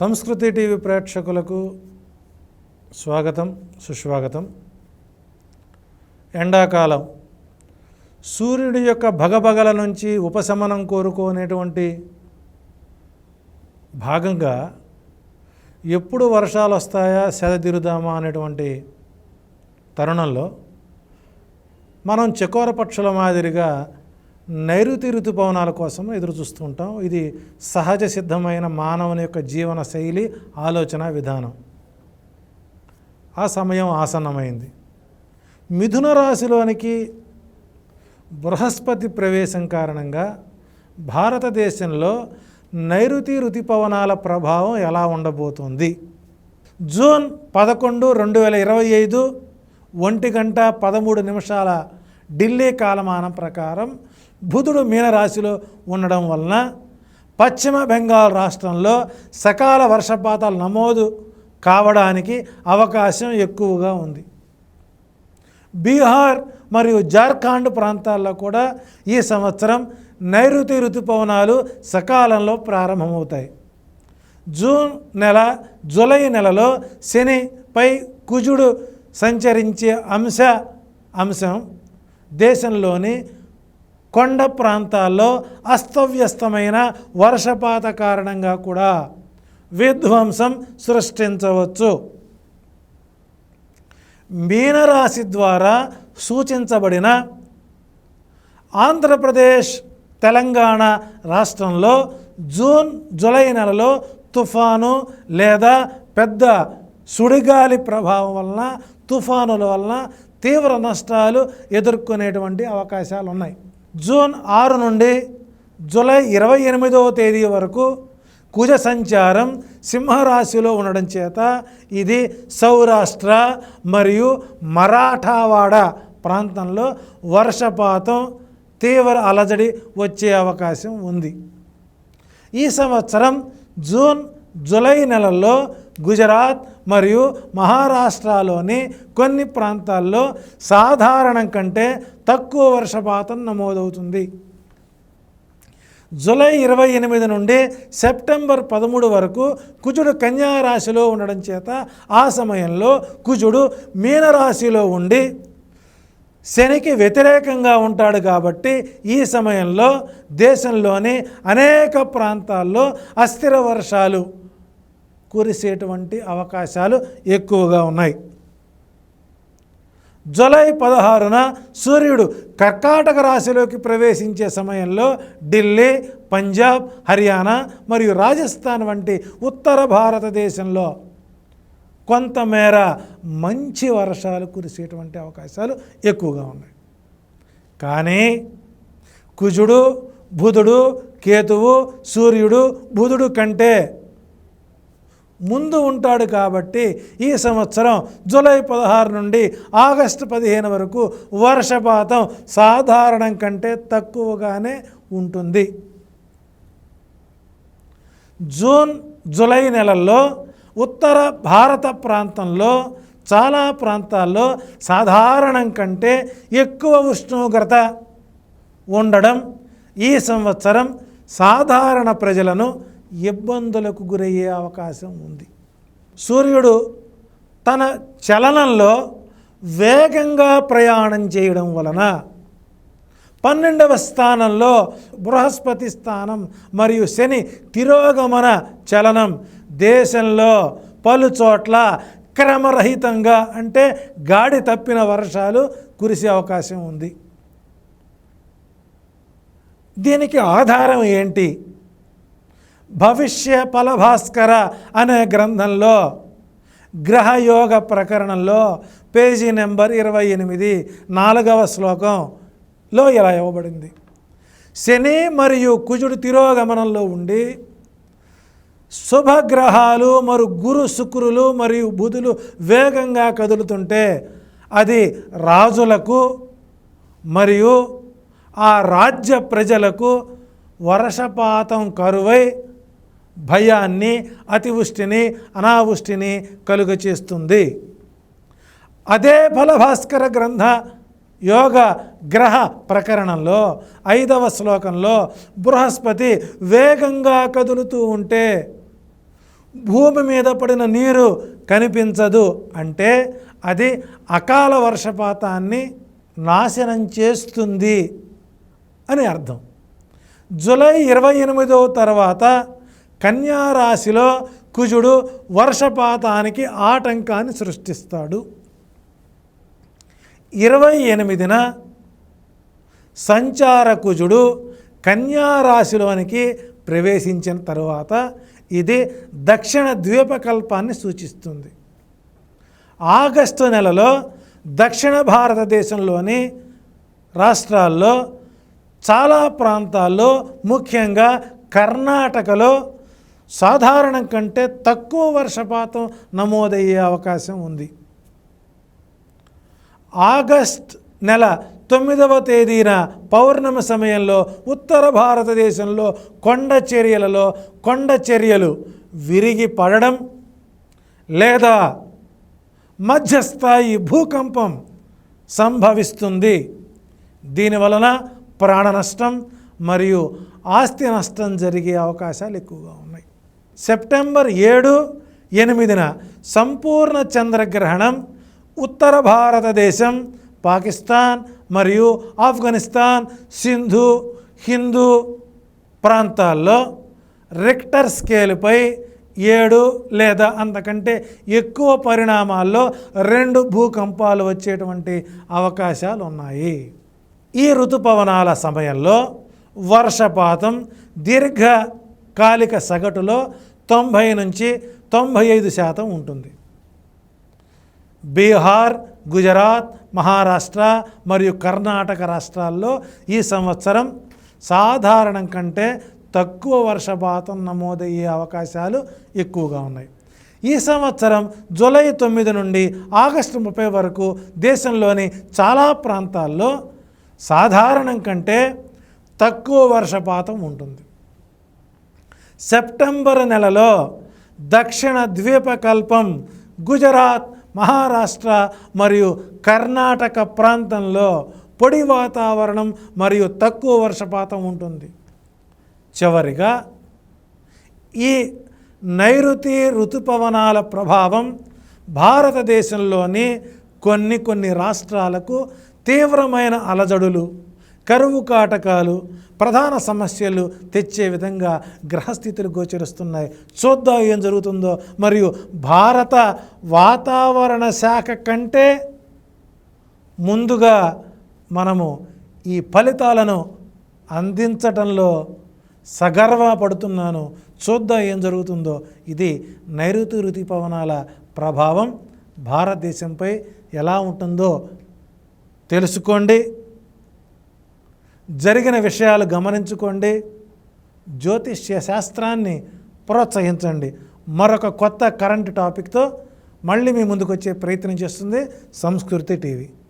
సంస్కృతి టీవీ ప్రేక్షకులకు స్వాగతం సుస్వాగతం. ఎండాకాలం. సూర్యుడి యొక్క భగభగల నుంచి ఉపశమనం కోరుకునేటువంటి భాగంగా ఎప్పుడు వర్షాలు వస్తాయా సెదదిరుదామా అనేటువంటి తరుణంలో మనం చకోర పక్షుల మాదిరిగా నైరుతి ఋతుపవనాల కోసం ఎదురు చూస్తూ ఉంటాం. ఇది సహజ సిద్ధమైన మానవుని యొక్క జీవన శైలి ఆలోచన విధానం. ఆ సమయం ఆసన్నమైంది. మిథున రాశిలోనికి బృహస్పతి ప్రవేశం కారణంగా భారతదేశంలో నైరుతి ఋతుపవనాల ప్రభావం ఎలా ఉండబోతుంది? జూన్ పదకొండు రెండు వేల ఇరవై ఐదు ఒంటి గంట పదమూడు నిమిషాల ఢిల్లీ కాలమానం ప్రకారం బుధుడు మీనరాశిలో ఉండడం వలన పశ్చిమ బెంగాల్ రాష్ట్రంలో సకాల వర్షపాతాలు నమోదు కావడానికి అవకాశం ఎక్కువగా ఉంది. బీహార్ మరియు జార్ఖండ్ ప్రాంతాల్లో కూడా ఈ సంవత్సరం నైరుతి ఋతుపవనాలు సకాలంలో ప్రారంభమవుతాయి. జూన్ నెల జూలై నెలలో శనిపై కుజుడు సంచరించే అంశ అంశం దేశంలోని కొండ ప్రాంతాల్లో అస్తవ్యస్తమైన వర్షపాత కారణంగా కూడా విధ్వంసం సృష్టించవచ్చు. మీనరాశి ద్వారా సూచించబడిన ఆంధ్రప్రదేశ్ తెలంగాణ రాష్ట్రంలో జూన్ జూలై నెలలో తుఫాను లేదా పెద్ద సుడిగాలి ప్రభావం వలన తుఫానుల వలన తీవ్ర నష్టాలు ఎదుర్కొనేటువంటి అవకాశాలు ఉన్నాయి జూన్ ఆరు నుండి జూలై ఇరవై ఎనిమిదవ తేదీ వరకు కుజ సంచారం సింహరాశిలో ఉండడం చేత ఇది సౌరాష్ట్ర మరియు మరాఠావాడ ప్రాంతంలో వర్షపాతం తీవ్ర అలజడి వచ్చే అవకాశం ఉంది. ఈ సంవత్సరం జూన్ జూలై నెలల్లో గుజరాత్ మరియు మహారాష్ట్రలోని కొన్ని ప్రాంతాల్లో సాధారణం కంటే తక్కువ వర్షపాతం నమోదవుతుంది. జూలై ఇరవై ఎనిమిది నుండి సెప్టెంబర్ పదమూడు వరకు కుజుడు కన్యా రాశిలో ఉండడం చేత ఆ సమయంలో కుజుడు మీనరాశిలో ఉండి శనికి వ్యతిరేకంగా ఉంటాడు కాబట్టి ఈ సమయంలో దేశంలోని అనేక ప్రాంతాల్లో అస్థిర వర్షాలు కురిసేటువంటి అవకాశాలు ఎక్కువగా ఉన్నాయి. జూలై పదహారున సూర్యుడు కర్కాటక రాశిలోకి ప్రవేశించే సమయంలో ఢిల్లీ పంజాబ్ హర్యానా మరియు రాజస్థాన్ వంటి ఉత్తర భారతదేశంలో కొంతమేర మంచి వర్షాలు కురిసేటువంటి అవకాశాలు ఎక్కువగా ఉన్నాయి. కానీ కుజుడు బుధుడు కేతువు సూర్యుడు బుధుడు కంటే ముందు ఉంటాడు కాబట్టి ఈ సంవత్సరం జూలై పదహారు నుండి ఆగస్టు పదిహేను వరకు వర్షపాతం సాధారణం కంటే తక్కువగానే ఉంటుంది. జూన్ జూలై నెలల్లో ఉత్తర భారత ప్రాంతంలో చాలా ప్రాంతాల్లో సాధారణం కంటే ఎక్కువ ఉష్ణోగ్రత ఉండడం ఈ సంవత్సరం సాధారణ ప్రజలను ఇబ్బందులకు గురయ్యే అవకాశం ఉంది. సూర్యుడు తన చలనంలో వేగంగా ప్రయాణం చేయడం వలన పన్నెండవ స్థానంలో బృహస్పతి స్థానం మరియు శని తిరోగమన చలనం దేశంలో పలు చోట్ల క్రమరహితంగా అంటే గాడి తప్పిన వర్షాలు కురిసే అవకాశం ఉంది. దీనికి ఆధారం ఏంటి? భవిష్య ఫలభాస్కర అనే గ్రంథంలో గ్రహయోగ ప్రకరణంలో పేజీ నెంబర్ ఇరవై ఎనిమిది నాలుగవ శ్లోకంలో ఇలా ఇవ్వబడింది. శని మరియు కుజుడు తిరోగమనంలో ఉండి శుభగ్రహాలు మరియు గురు శుక్రులు మరియు బుధులు వేగంగా కదులుతుంటే అది రాజులకు మరియు ఆ రాజ్య ప్రజలకు వర్షపాతం కరువై భయాన్ని అతివృష్టిని అనావృష్టిని కలుగచేస్తుంది. అదే ఫలభాస్కర గ్రంథ యోగ గ్రహ ప్రకరణంలో ఐదవ శ్లోకంలో బృహస్పతి వేగంగా కదులుతూ ఉంటే భూమి మీద పడిన నీరు కనిపించదు అంటే అది అకాల వర్షపాతాన్ని నాశనం చేస్తుంది అని అర్థం. జూలై ఇరవై ఎనిమిదవ తర్వాత కన్యారాశిలో కుజుడు వర్షపాతానికి ఆటంకాన్ని సృష్టిస్తాడు. ఇరవై ఎనిమిదిన సంచార కుజుడు కన్యారాశిలోనికి ప్రవేశించిన తరువాత ఇది దక్షిణ ద్వీపకల్పాన్ని సూచిస్తుంది. ఆగస్టు నెలలో దక్షిణ భారతదేశంలోని రాష్ట్రాల్లో చాలా ప్రాంతాల్లో ముఖ్యంగా కర్ణాటకలో సాధారణం కంటే తక్కువ వర్షపాతం నమోదయ్యే అవకాశం ఉంది. ఆగస్ట్ నెల తొమ్మిదవ తేదీన పౌర్ణమి సమయంలో ఉత్తర భారతదేశంలో కొండ చర్యలలో కొండ చర్యలు విరిగి పడడం లేదా మధ్యస్థాయి భూకంపం సంభవిస్తుంది. దీనివలన ప్రాణ నష్టం మరియు ఆస్తి నష్టం జరిగే అవకాశాలు ఎక్కువగా ఉన్నాయి. సెప్టెంబర్ ఏడు ఎనిమిదిన సంపూర్ణ చంద్రగ్రహణం ఉత్తర భారతదేశం పాకిస్తాన్ మరియు ఆఫ్ఘనిస్తాన్ సింధు హిందూ ప్రాంతాల్లో రిక్టర్ స్కేలుపై ఏడు లేదా అంతకంటే ఎక్కువ పరిణామాల్లో రెండు భూకంపాలు వచ్చేటువంటి అవకాశాలు ఉన్నాయి ఈ ఋతుపవనాల సమయంలో వర్షపాతం దీర్ఘకాలిక సగటులో తొంభై నుంచి తొంభై ఐదు శాతం ఉంటుంది. బీహార్ గుజరాత్ మహారాష్ట్ర మరియు కర్ణాటక రాష్ట్రాల్లో ఈ సంవత్సరం సాధారణం కంటే తక్కువ వర్షపాతం నమోదయ్యే అవకాశాలు ఎక్కువగా ఉన్నాయి. ఈ సంవత్సరం జూలై తొమ్మిది నుండి ఆగస్టు ముప్పై వరకు దేశంలోని చాలా ప్రాంతాల్లో సాధారణం కంటే తక్కువ వర్షపాతం ఉంటుంది. సెప్టెంబర్ నెలలో దక్షిణ ద్వీపకల్పం గుజరాత్ మహారాష్ట్ర మరియు కర్ణాటక ప్రాంతంలో పొడి వాతావరణం మరియు తక్కువ వర్షపాతం ఉంటుంది. చివరిగా ఈ నైరుతి ఋతుపవనాల ప్రభావం భారతదేశంలోని కొన్ని కొన్ని రాష్ట్రాలకు తీవ్రమైన అలజడులు. కరువు కాటకాలు ప్రధాన సమస్యలు తెచ్చే విధంగా గ్రహస్థితులు గోచరిస్తున్నాయి. చూద్దాం ఏం జరుగుతుందో. మరియు భారత వాతావరణ శాఖ కంటే ముందుగా మనము ఈ ఫలితాలను అందించటంలో సగర్వపడుతున్నాను చూద్దాం ఏం జరుగుతుందో. ఇది నైరుతి ఋతుపవనాల ప్రభావం. భారతదేశంపై ఎలా ఉంటుందో తెలుసుకోండి. జరిగిన విషయాలు గమనించుకోండి. జ్యోతిష్య శాస్త్రాన్ని ప్రోత్సహించండి. మరొక కొత్త కరెంట్ టాపిక్తో మళ్ళీ మీ ముందుకు వచ్చే ప్రయత్నం చేస్తుంది సంస్కృతి టీవీ.